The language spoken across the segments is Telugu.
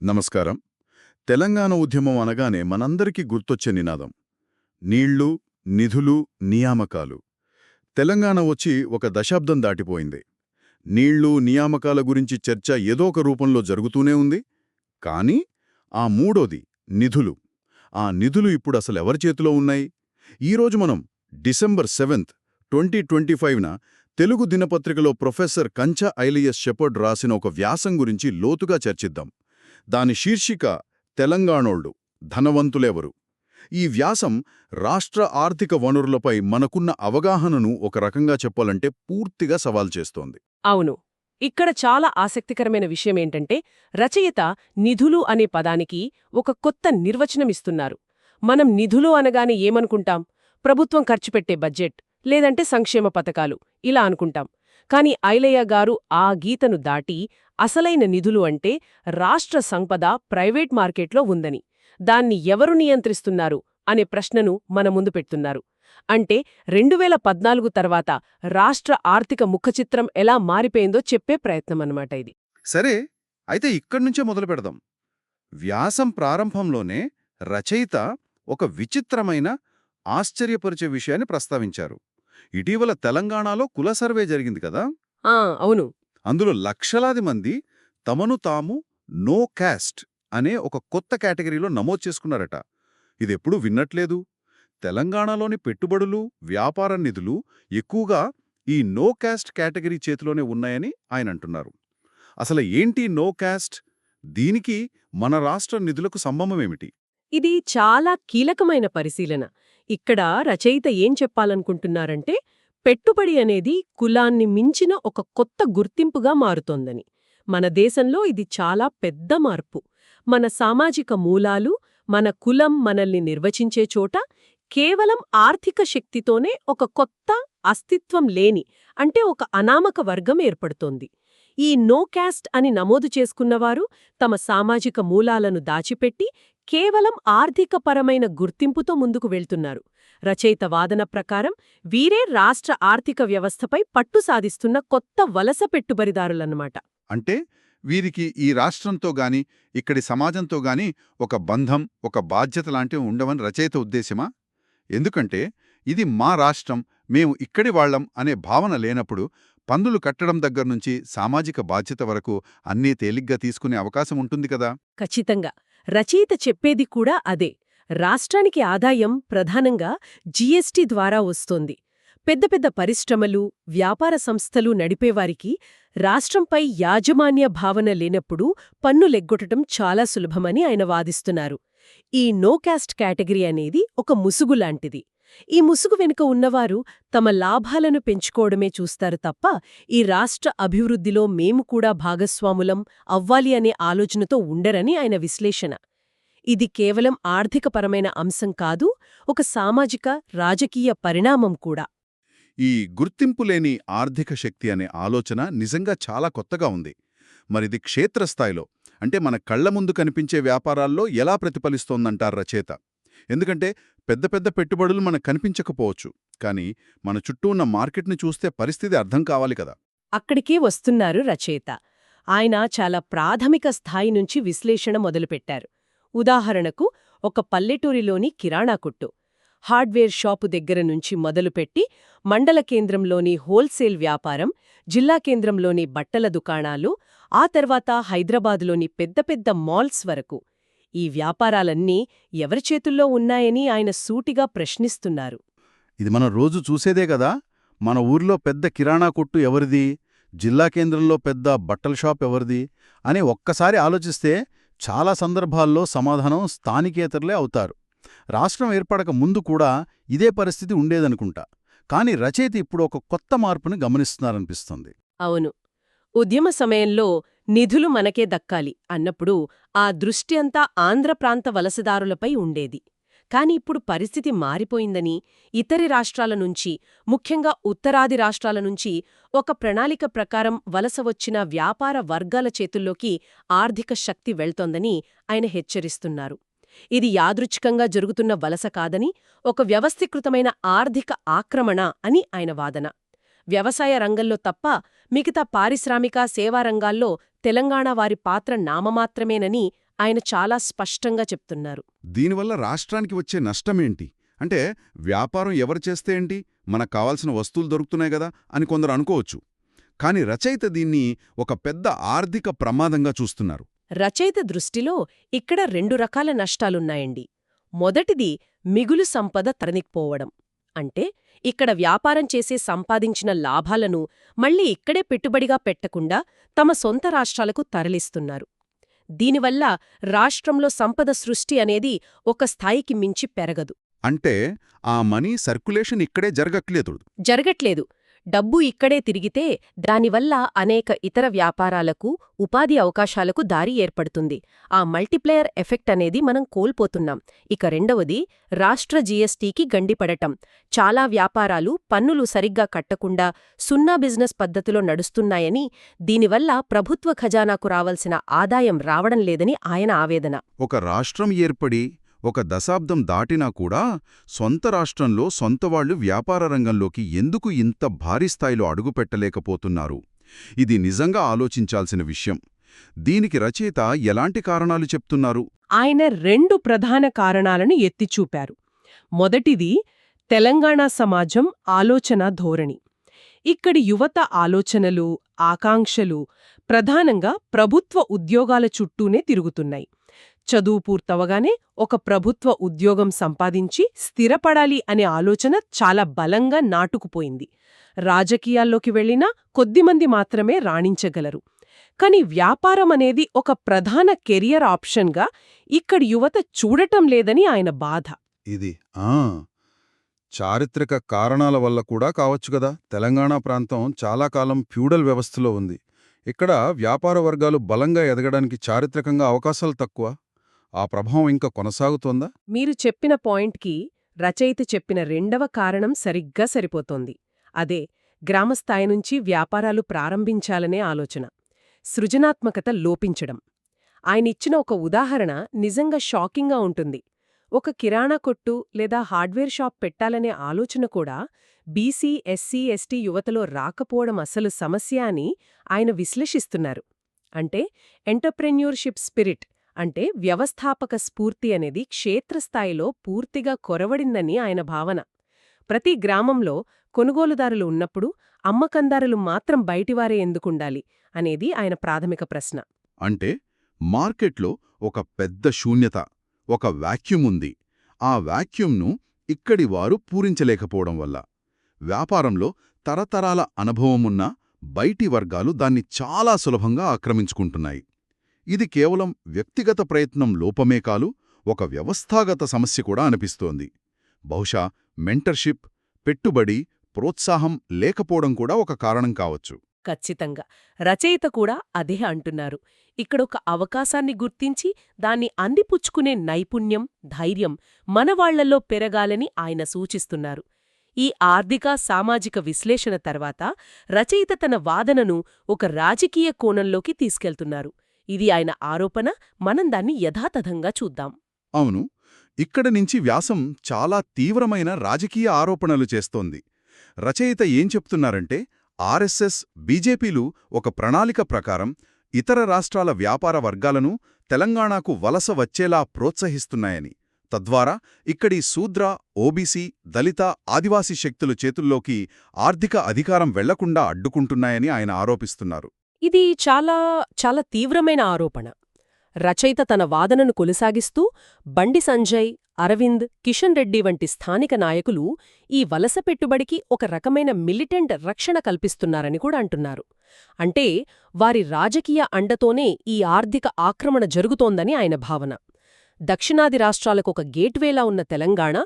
నమస్కారం. తెలంగాణ ఉద్యమం అనగానే మనందరికీ గుర్తొచ్చే నినాదం. నీళ్ళు నిధులు నియామకాలు. తెలంగాణ వచ్చి ఒక దశాబ్దం దాటిపోయింది. నీళ్ళు నియామకాల గురించి చర్చ ఏదో ఒక రూపంలో జరుగుతూనే ఉంది. కానీ ఆ మూడోది నిధులు. ఆ నిధులు ఇప్పుడు అసలు ఎవరి చేతిలో ఉన్నాయి? ఈరోజు మనం డిసెంబర్ సెవెంత్ ట్వంటీ ట్వంటీ ఫైవ్న తెలుగు దినపత్రికలో ప్రొఫెసర్ కంచ ఐలియస్ షెపర్డ్ రాసిన ఒక వ్యాసం గురించి లోతుగా చర్చిద్దాం. దాని శీర్షిక తెలంగాణోళ్ళు ధనవంతులెవరు? ఈ వ్యాసం రాష్ట్ర ఆర్థిక వనరులపై మనకున్న అవగాహనను ఒక రకంగా చెప్పాలంటే పూర్తిగా సవాల్ చేస్తోంది. అవును. ఇక్కడ చాలా ఆసక్తికరమైన విషయమేంటంటే రచయిత నిధులు అనే పదానికి ఒక కొత్త నిర్వచనమిస్తున్నారు. మనం నిధులు అనగానే ఏమనుకుంటాం? ప్రభుత్వం ఖర్చుపెట్టే బడ్జెట్ లేదంటే సంక్షేమ పథకాలు ఇలా అనుకుంటాం. కాని ఐలయ్య గారు ఆ గీతను దాటి అసలైన నిధులు అంటే రాష్ట్ర సంపద ప్రైవేట్ మార్కెట్లో ఉందని. దాన్ని ఎవరు నియంత్రిస్తున్నారు అనే ప్రశ్నను మన ముందు పెడుతున్నారు. అంటే రెండువేల పద్నాలుగు తర్వాత రాష్ట్ర ఆర్థిక ముఖచిత్రం ఎలా మారిపోయిందో చెప్పే ప్రయత్నమన్నమాట ఇది. సరే అయితే ఇక్కడ్నుంచే మొదలు పెడదాం. వ్యాసం ప్రారంభంలోనే రచయిత ఒక విచిత్రమైన ఆశ్చర్యపరిచే విషయాన్ని ప్రస్తావించారు. ఇటీవల తెలంగాణలో కుల సర్వే జరిగింది కదా? అవును. అందులో లక్షలాది మంది తమను తాము నో క్యాస్ట్ అనే ఒక కొత్త కేటగిరీలో నమోదు చేసుకున్నారట. ఇదెప్పుడూ విన్నట్లేదు. తెలంగాణలోని పెట్టుబడులు వ్యాపార నిధులు ఎక్కువగా ఈ నో క్యాస్ట్ కేటగిరీ చేతిలోనే ఉన్నాయని ఆయన అంటున్నారు. అసలు ఏంటి నో క్యాస్ట్? దీనికి మన రాష్ట్ర నిధులకు సంబంధమేమిటి ఇది చాలా కీలకమైన పరిశీలన. ఇక్కడ రచయిత ఏం చెప్పాలనుకుంటున్నారంటే పెట్టుబడి అనేది కులాన్ని మించిన ఒక కొత్త గుర్తింపుగా మారుతోందని. మన దేశంలో ఇది చాలా పెద్ద మార్పు. మన సామాజిక మూలాలు మన కులం మనల్ని నిర్వచించే చోట కేవలం ఆర్థిక శక్తితోనే ఒక కొత్త అస్తిత్వం లేని అంటే ఒక అనామక వర్గం ఏర్పడుతోంది. ఈ నో క్యాస్ట్ అని నమోదు చేసుకున్నవారు తమ సామాజిక మూలాలను దాచిపెట్టి కేవలం ఆర్థికపరమైన గుర్తింపుతో ముందుకు వెళ్తున్నారు. రచయిత వాదన ప్రకారం వీరే రాష్ట్ర ఆర్థిక వ్యవస్థపై పట్టు సాధిస్తున్న కొత్త వలస పెట్టుబడిదారులన్నమాట. అంటే వీరికి ఈ రాష్ట్రంతో గాని ఇక్కడి సమాజంతో గాని ఒక బంధం ఒక బాధ్యత లాంటివి ఉండవని రచయిత ఉద్దేశమా? ఎందుకంటే ఇది మా రాష్ట్రం మేము ఇక్కడి వాళ్ళం అనే భావన లేనప్పుడు పన్నులు కట్టడం దగ్గర్నుంచి సామాజిక బాధ్యత వరకు అన్నీ తేలిగ్గా తీసుకునే అవకాశం ఉంటుంది కదా? ఖచ్చితంగా. రచయిత చెప్పేది కూడా అదే. రాష్ట్రానికి ఆదాయం ప్రధానంగా జీఎస్టీ ద్వారా వస్తోంది. పెద్ద పెద్ద పరిశ్రమలు వ్యాపార సంస్థలు నడిపేవారికి రాష్ట్రంపై యాజమాన్య భావన లేనప్పుడు పన్నులెగ్గొట్టడం చాలా సులభమని ఆయన వాదిస్తున్నారు. ఈ నో క్యాస్ట్ కేటగిరీ అనేది ఒక ముసుగులాంటిది. ఈ ముసుగు వెనుక ఉన్నవారు తమ లాభాలను పెంచుకోవడమే చూస్తారు తప్ప ఈ రాష్ట్ర అభివృద్ధిలో మేము కూడా భాగస్వాములం అవ్వాలి అనే ఆలోచనతో ఉండరని ఆయన విశ్లేషణ. ఇది కేవలం ఆర్థికపరమైన అంశం కాదు ఒక సామాజిక రాజకీయ పరిణామం కూడా. ఈ గుర్తింపులేని ఆర్థిక శక్తి అనే ఆలోచన నిజంగా చాలా కొత్తగా ఉంది. మరిది క్షేత్రస్థాయిలో అంటే మన కళ్ళ ముందు కనిపించే వ్యాపారాల్లో ఎలా ప్రతిఫలిస్తోందంటారు రచయిత? ఎందుకంటే పెద్ద పెద్ద పెట్టుబడులు మనకు కనిపించకపోవచ్చు. కానీ మన చుట్టూ ఉన్న మార్కెట్ని చూస్తే పరిస్థితి అర్థం కావాలి కదా. అక్కడికే వస్తున్నారు రచయిత. ఆయన చాలా ప్రాథమిక స్థాయి నుంచి విశ్లేషణ మొదలుపెట్టారు. ఉదాహరణకు ఒక పల్లెటూరిలోని కిరాణా కొట్టు. హార్డ్వేర్ షాపు దగ్గర నుంచి మొదలుపెట్టి మండల కేంద్రంలోని హోల్సేల్ వ్యాపారం జిల్లా కేంద్రంలోని బట్టల దుకాణాలు ఆ తర్వాత హైదరాబాదులోని పెద్ద పెద్ద మాల్స్ వరకు ఈ వ్యాపారాలన్నీ ఎవరి చేతుల్లో ఉన్నాయని ఆయన సూటిగా ప్రశ్నిస్తున్నారు. ఇది మనం రోజు చూసేదే కదా! మన ఊర్లో పెద్ద కిరాణా కొట్టు ఎవరిది? జిల్లా కేంద్రంలో పెద్ద బట్టల షాప్ ఎవరిది? అని ఒక్కసారి ఆలోచిస్తే చాలా సందర్భాల్లో సమాధానం స్థానికేతరులే అవుతారు. రాష్ట్రం ఏర్పడక ముందు కూడా ఇదే పరిస్థితి ఉండేదనుకుంటా. కాని రచయిత ఇప్పుడు ఒక కొత్త మార్పుని గమనిస్తున్నారనిపిస్తుంది. అవును. ఉద్యమ సమయంలో నిధులు మనకే దక్కాలి అన్నప్పుడు ఆ దృష్టి అంతా ఆంధ్ర ప్రాంత వలసదారులపై ఉండేది. కాని ఇప్పుడు పరిస్థితి మారిపోయిందని ఇతరి రాష్ట్రాల నుంచి ముఖ్యంగా ఉత్తరాది రాష్ట్రాల నుంచి ఒక ప్రణాళిక ప్రకారం వలస వచ్చిన వ్యాపార వర్గాల చేతుల్లోకి ఆర్థిక శక్తి వెళ్తోందని ఆయన హెచ్చరిస్తున్నారు. ఇది యాదృచ్ఛికంగా జరుగుతున్న వలస కాదని ఒక వ్యవస్థీకృతమైన ఆర్థిక ఆక్రమణ అని ఆయన వాదన. వ్యవసాయ రంగంలో తప్ప మిగతా పారిశ్రామిక సేవారంగాల్లో తెలంగాణ వారి పాత్ర నామమాత్రమేనని ఆయన చాలా స్పష్టంగా చెప్తున్నారు. దీనివల్ల రాష్ట్రానికి వచ్చే నష్టమేంటి? అంటే వ్యాపారం ఎవరు చేస్తే ఏంటి? మనకు కావాల్సిన వస్తువులు దొరుకుతున్నాయి కదా అని కొందరు అనుకోవచ్చు. కాని రచయిత దీన్ని ఒక పెద్ద ఆర్థిక ప్రమాదంగా చూస్తున్నారు. రచయిత దృష్టిలో ఇక్కడ రెండు రకాల నష్టాలున్నాయండి. మొదటిది మిగులు సంపద తరనికపోవడం. అంటే ఇక్కడ వ్యాపారం చేసే సంపాదించిన లాభాలను మళ్ళీ ఇక్కడే పెట్టుబడిగా పెట్టకుండా తమ సొంత రాష్ట్రాలకు తరలిస్తున్నారు. దీనివల్ల రాష్ట్రంలో సంపద సృష్టి అనేది ఒక స్థాయికి మించి పెరగదు. అంటే ఆ మనీ సర్క్యులేషన్ ఇక్కడే జరగట్లేదు జరగట్లేదు. డబ్బు ఇక్కడే తిరిగితే దానివల్ల అనేక ఇతర వ్యాపారాలకు ఉపాధి అవకాశాలకు దారి ఏర్పడుతుంది. ఆ మల్టిప్లేయర్ ఎఫెక్ట్ అనేది మనం కోల్పోతున్నాం. ఇక రెండవది రాష్ట్ర జీఎస్టీకి గండిపడటం. చాలా వ్యాపారాలు పన్నులు సరిగ్గా కట్టకుండా సున్నా బిజినెస్ పద్ధతిలో నడుస్తున్నాయని దీనివల్ల ప్రభుత్వ ఖజానాకు రావాల్సిన ఆదాయం రావడం లేదని ఆయన ఆవేదన. ఒక రాష్ట్రం ఏర్పడి ఒక దశాబ్దం దాటినా కూడా సొంత రాష్ట్రంలో సొంతవాళ్ళు వ్యాపార రంగంలోకి ఎందుకు ఇంత భారీ స్థాయిలో అడుగుపెట్టలేకపోతున్నారు? ఇది నిజంగా ఆలోచించాల్సిన విషయం. దీనికి రచయిత ఎలాంటి కారణాలు చెప్తున్నారు? ఆయన రెండు ప్రధాన కారణాలను ఎత్తిచూపారు. మొదటిది తెలంగాణ సమాజం ఆలోచన ధోరణి. ఇక్కడి యువత ఆలోచనలు ఆకాంక్షలు ప్రధానంగా ప్రభుత్వ ఉద్యోగాల చుట్టూనే తిరుగుతున్నాయి. చదువు పూర్తవగానే ఒక ప్రభుత్వ ఉద్యోగం సంపాదించి స్థిరపడాలి అనే ఆలోచన చాలా బలంగా నాటుకుపోయింది. రాజకీయాల్లోకి వెళ్ళినా కొద్దిమంది మాత్రమే రాణించగలరు. కాని వ్యాపారం అనేది ఒక ప్రధాన కెరియర్ ఆప్షన్గా ఇక్కడి యువత చూడటం లేదని ఆయన బాధ. ఇది ఆ చారిత్రక కారణాల వల్ల కూడా కావచ్చు కదా. తెలంగాణ ప్రాంతం చాలా కాలం ఫ్యూడల్ వ్యవస్థలో ఉంది. ఇక్కడ వ్యాపార వర్గాలు బలంగా ఎదగడానికి చారిత్రకంగా అవకాశాలు తక్కువ. ఆ ప్రభావం ఇంకా కొనసాగుతోందా? మీరు చెప్పిన పాయింట్కి రచయిత చెప్పిన రెండవ కారణం సరిగ్గా సరిపోతోంది. అదే గ్రామస్థాయి నుంచి వ్యాపారాలు ప్రారంభించాలనే ఆలోచన. సృజనాత్మకత లోపించడం. ఆయనిచ్చిన ఒక ఉదాహరణ నిజంగా షాకింగ్గా ఉంటుంది. ఒక కిరాణా కొట్టు లేదా హార్డ్వేర్ షాప్ పెట్టాలనే ఆలోచన కూడా బీసీ ఎస్సీ ఎస్టీ యువతలో రాకపోవడం అసలు సమస్య అని ఆయన విశ్లేషిస్తున్నారు. అంటే ఎంటర్ప్రెన్యూర్షిప్ స్పిరిట్ అంటే వ్యవస్థాపక స్ఫూర్తి అనేది క్షేత్రస్థాయిలో పూర్తిగా కొరవడిందని ఆయన భావన. ప్రతి గ్రామంలో కొనుగోలుదారులు ఉన్నప్పుడు అమ్మకందారులు మాత్రం బయటివారే ఎందుకుండాలి అనేది ఆయన ప్రాథమిక ప్రశ్న. అంటే మార్కెట్లో ఒక పెద్ద శూన్యత ఒక వాక్యూమ్ ఉంది. ఆ వాక్యూమ్ను ఇక్కడి వారు పూరించలేకపోవడం వల్ల వ్యాపారంలో తరతరాల అనుభవమున్న బయటి వర్గాలు దాన్ని చాలా సులభంగా ఆక్రమించుకుంటున్నాయి. ఇది కేవలం వ్యక్తిగత ప్రయత్నం లోపమే కాలు ఒక వ్యవస్థాగత సమస్య కూడా అనిపిస్తోంది. బహుశా మెంటర్షిప్ పెట్టుబడి ప్రోత్సాహం లేకపోవడం కూడా ఒక కారణం కావచ్చు. ఖచ్చితంగా. రచయిత కూడా అదే అంటున్నారు. ఇక్కడొక అవకాశాన్ని గుర్తించి దాన్ని అందిపుచ్చుకునే నైపుణ్యం ధైర్యం మనవాళ్ళలో పెరగాలని ఆయన సూచిస్తున్నారు. ఈ ఆర్థిక సామాజిక విశ్లేషణ తర్వాత రచయిత తన వాదనను ఒక రాజకీయ కోణంలోకి తీసుకెళ్తున్నారు. ఇది ఆయన ఆరోపణ మనం దాన్ని యథాతథంగా చూద్దాం. అవును. ఇక్కడ నుంచి వ్యాసం చాలా తీవ్రమైన రాజకీయ ఆరోపణలు చేస్తోంది. రచయిత ఏం చెప్తున్నారంటే ఆర్ఎస్ఎస్ బీజేపీలు ఒక ప్రణాళిక ప్రకారం ఇతర రాష్ట్రాల వ్యాపార వర్గాలను తెలంగాణకు వలస వచ్చేలా ప్రోత్సహిస్తున్నాయని. తద్వారా ఇక్కడి శూద్ర ఓబీసీ దళిత ఆదివాసీ శక్తుల చేతుల్లోకి ఆర్థిక అధికారం వెళ్ళకుండా అడ్డుకుంటున్నాయని ఆయన ఆరోపిస్తున్నారు. ఇది చాలా చాలా తీవ్రమైన ఆరోపణ. రచయిత తన వాదనను కొనసాగిస్తూ బండి సంజయ్ అరవింద్ కిషన్ రెడ్డి వంటి స్థానిక నాయకులు ఈ వలస పెట్టుబడికి ఒక రకమైన మిలిటెంట్ రక్షణ కల్పిస్తున్నారని కూడా అంటున్నారు. అంటే వారి రాజకీయ అండతోనే ఈ ఆర్థిక ఆక్రమణ జరుగుతోందని ఆయన భావన. దక్షిణాది రాష్ట్రాలకు ఒక గేట్వేలా ఉన్న తెలంగాణ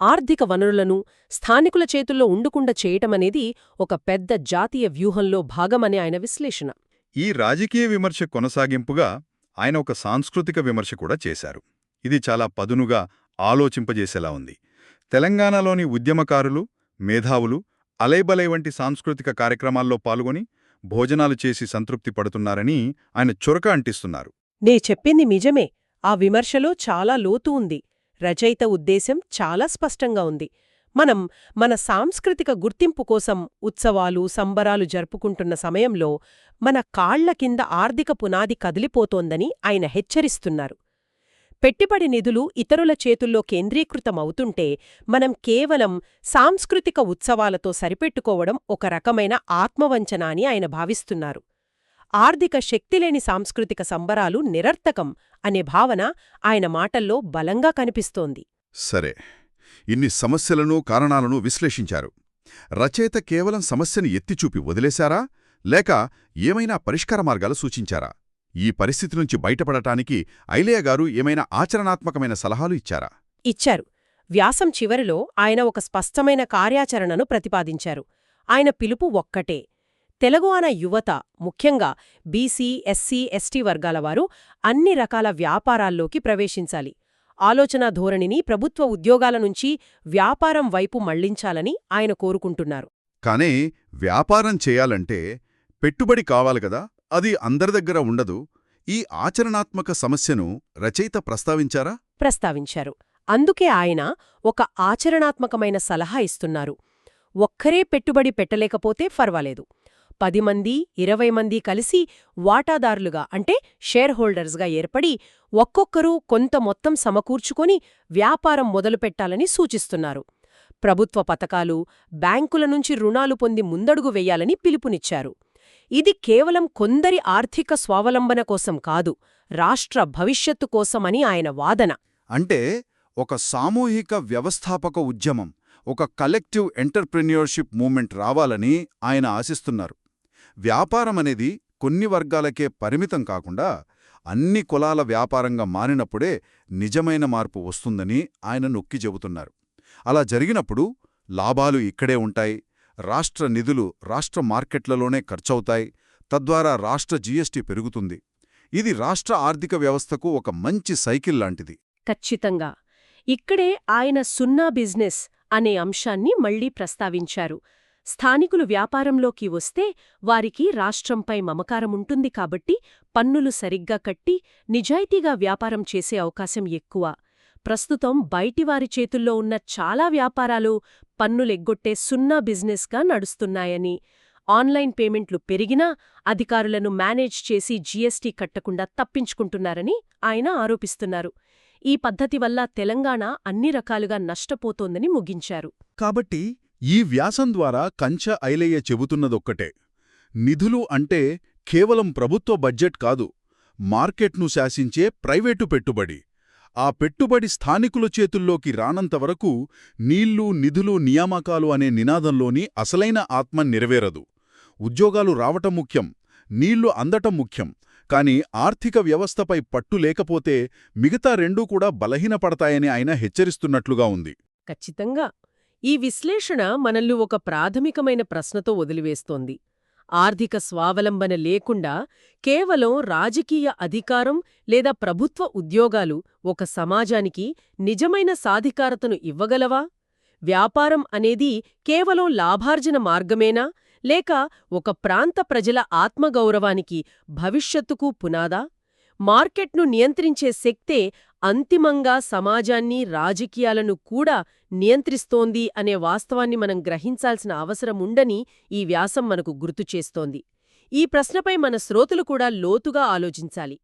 ఆర్థిక వనరులను స్థానికుల చేతుల్లో ఉండకుండా చేయటమనేది ఒక పెద్ద జాతీయ వ్యూహంలో భాగమని ఆయన విశ్లేషణ. ఈ రాజకీయ విమర్శ కొనసాగింపుగా ఆయన ఒక సాంస్కృతిక విమర్శ కూడా చేశారు. ఇది చాలా పదునుగా ఆలోచింపజేసేలా ఉంది. తెలంగాణలోని ఉద్యమకారులు మేధావులు అలైబలై వంటి సాంస్కృతిక కార్యక్రమాల్లో పాల్గొని భోజనాలు చేసి సంతృప్తి పడుతున్నారని ఆయన చురక అంటిస్తున్నారు. నే చెప్పింది నిజమే. ఆ విమర్శలో చాలా లోతు ఉంది. రచయిత ఉద్దేశం చాలా స్పష్టంగా ఉంది. మనం మన సాంస్కృతిక గుర్తింపు కోసం ఉత్సవాలు సంబరాలు జరుపుకుంటున్న సమయంలో మన కాళ్ళ కింద ఆర్థిక పునాది కదిలిపోతోందని ఆయన హెచ్చరిస్తున్నారు. పెట్టుబడి నిధులు ఇతరుల చేతుల్లో కేంద్రీకృతమవుతుంటే మనం కేవలం సాంస్కృతిక ఉత్సవాలతో సరిపెట్టుకోవడం ఒక రకమైన ఆత్మవంచన అని ఆయన భావిస్తున్నారు. ఆర్థిక శక్తిలేని సాంస్కృతిక సంబరాలు నిరర్థకం అనే భావన ఆయన మాటల్లో బలంగా కనిపిస్తోంది. సరే. ఇన్ని సమస్యలను కారణాలను విశ్లేషించారు. రచయిత కేవలం సమస్యని ఎత్తిచూపి వదిలేశారా? లేక ఏమైనా పరిష్కార మార్గాలు సూచించారా? ఈ పరిస్థితి నుంచి బయటపడటానికి ఐలయ్య గారు ఏమైనా ఆచరణాత్మకమైన సలహాలు ఇచ్చారా? ఇచ్చారు. వ్యాసం చివరిలో ఆయన ఒక స్పష్టమైన కార్యాచరణను ప్రతిపాదించారు. ఆయన పిలుపు ఒక్కటే. తెలుగు తెలుగువాన యువత ముఖ్యంగా బీసీ ఎస్సీ ఎస్టీ వర్గాల వారు అన్ని రకాల వ్యాపారాల్లోకి ప్రవేశించాలి. ఆలోచనా ధోరణిని ప్రభుత్వ ఉద్యోగాల నుంచి వ్యాపారం వైపు మళ్ళించాలని ఆయన కోరుకుంటున్నారు. కానీ వ్యాపారం చేయాలంటే పెట్టుబడి కావాలి కదా అది అందరి దగ్గర ఉండదు. ఈ ఆచరణాత్మక సమస్యను రచయిత ప్రస్తావించారా? ప్రస్తావించారు. అందుకే ఆయన ఒక ఆచరణాత్మకమైన సలహా ఇస్తున్నారు. ఒక్కరే పెట్టుబడి పెట్టలేకపోతే ఫర్వాలేదు. పది మంది ఇరవై మంది కలిసి వాటాదారులుగా అంటే షేర్ హోల్డర్స్గా ఏర్పడి ఒక్కొక్కరూ కొంత మొత్తం సమకూర్చుకొని వ్యాపారం మొదలుపెట్టాలని సూచిస్తున్నారు. ప్రభుత్వ పథకాలు బ్యాంకుల నుంచి రుణాలు పొంది ముందడుగు వెయ్యాలని పిలుపునిచ్చారు. ఇది కేవలం కొందరి ఆర్థిక స్వావలంబన కోసం కాదు రాష్ట్ర భవిష్యత్తు కోసమని ఆయన వాదన. అంటే ఒక సామూహిక వ్యవస్థాపక ఉద్యమం ఒక కలెక్టివ్ ఎంటర్ప్రెన్యూర్షిప్ మూమెంట్ రావాలని ఆయన ఆశిస్తున్నారు. వ్యాపారం అనేది కొన్ని వర్గాలకే పరిమితం కాకుండా అన్ని కులాల వ్యాపారంగా మారినప్పుడే నిజమైన మార్పు వస్తుందని ఆయన నొక్కి చెబుతున్నారు. అలా జరిగినప్పుడు లాభాలు ఇక్కడే ఉంటాయి రాష్ట్ర నిధులు రాష్ట్ర మార్కెట్లలోనే ఖర్చవుతాయి తద్వారా రాష్ట్ర జీఎస్టీ పెరుగుతుంది. ఇది రాష్ట్ర ఆర్థిక వ్యవస్థకు ఒక మంచి సైకిల్ లాంటిది. ఖచ్చితంగా. ఇక్కడే ఆయన సున్నా బిజినెస్ అనే అంశాన్ని మళ్ళీ ప్రస్తావించారు. స్థానికులు వ్యాపారంలోకి వస్తే వారికి రాష్ట్రంపై మమకారముంటుంది కాబట్టి పన్నులు సరిగ్గా కట్టి నిజాయితీగా వ్యాపారం చేసే అవకాశం ఎక్కువ. ప్రస్తుతం బయటివారి చేతుల్లో ఉన్న చాలా వ్యాపారాలు పన్నులెగ్గొట్టే సున్నా బిజినెస్గా నడుస్తున్నాయని. ఆన్లైన్ పేమెంట్లు పెరిగినా అధికారులను మేనేజ్ చేసి జీఎస్టీ కట్టకుండా తప్పించుకుంటున్నారని ఆయన ఆరోపిస్తున్నారు. ఈ పద్ధతి వల్ల తెలంగాణ అన్ని రకాలుగా నష్టపోతోందని ముగించారు. కాబట్టి ఈ వ్యాసం ద్వారా కంచ ఐలయ్య చెబుతున్నదొక్కటే. నిధులు అంటే కేవలం ప్రభుత్వ బడ్జెట్ కాదు మార్కెట్ను శాసించే ప్రైవేటు పెట్టుబడి. ఆ పెట్టుబడి స్థానికుల చేతుల్లోకి రానంతవరకు నీళ్ళు నిధులు నియామకాలు అనే నినాదంలోని అసలైన ఆత్మ నెరవేరదు. ఉద్యోగాలు రావటం ముఖ్యం నీళ్ళు అందటం ముఖ్యం కాని ఆర్థిక వ్యవస్థపై పట్టు లేకపోతే మిగతా రెండూ కూడా బలహీనపడతాయని ఆయన హెచ్చరిస్తున్నట్లుగా ఉంది. ఖచ్చితంగా. ఈ విశ్లేషణ మనల్ని ఒక ప్రాథమికమైన ప్రశ్నతో వదిలివేస్తోంది. ఆర్థిక స్వావలంబన లేకుండా కేవలం రాజకీయ అధికారం లేదా ప్రభుత్వ ఉద్యోగాలు ఒక సమాజానికి నిజమైన సాధికారతను ఇవ్వగలవా? వ్యాపారం అనేది కేవలం లాభార్జన మార్గమేనా? లేక ఒక ప్రాంత ప్రజల ఆత్మగౌరవానికి భవిష్యత్తుకు పునాదా? మార్కెట్ను నియంత్రించే శక్తే అంతిమంగా సమాజాన్ని రాజకీయాలను కూడా నియంత్రిస్తోంది అనే వాస్తవాన్ని మనం గ్రహించాల్సిన అవసరముండని ఈ వ్యాసం మనకు గుర్తుచేస్తోంది ఈ ప్రశ్నపై మన శ్రోతలు కూడా లోతుగా ఆలోచించాలి.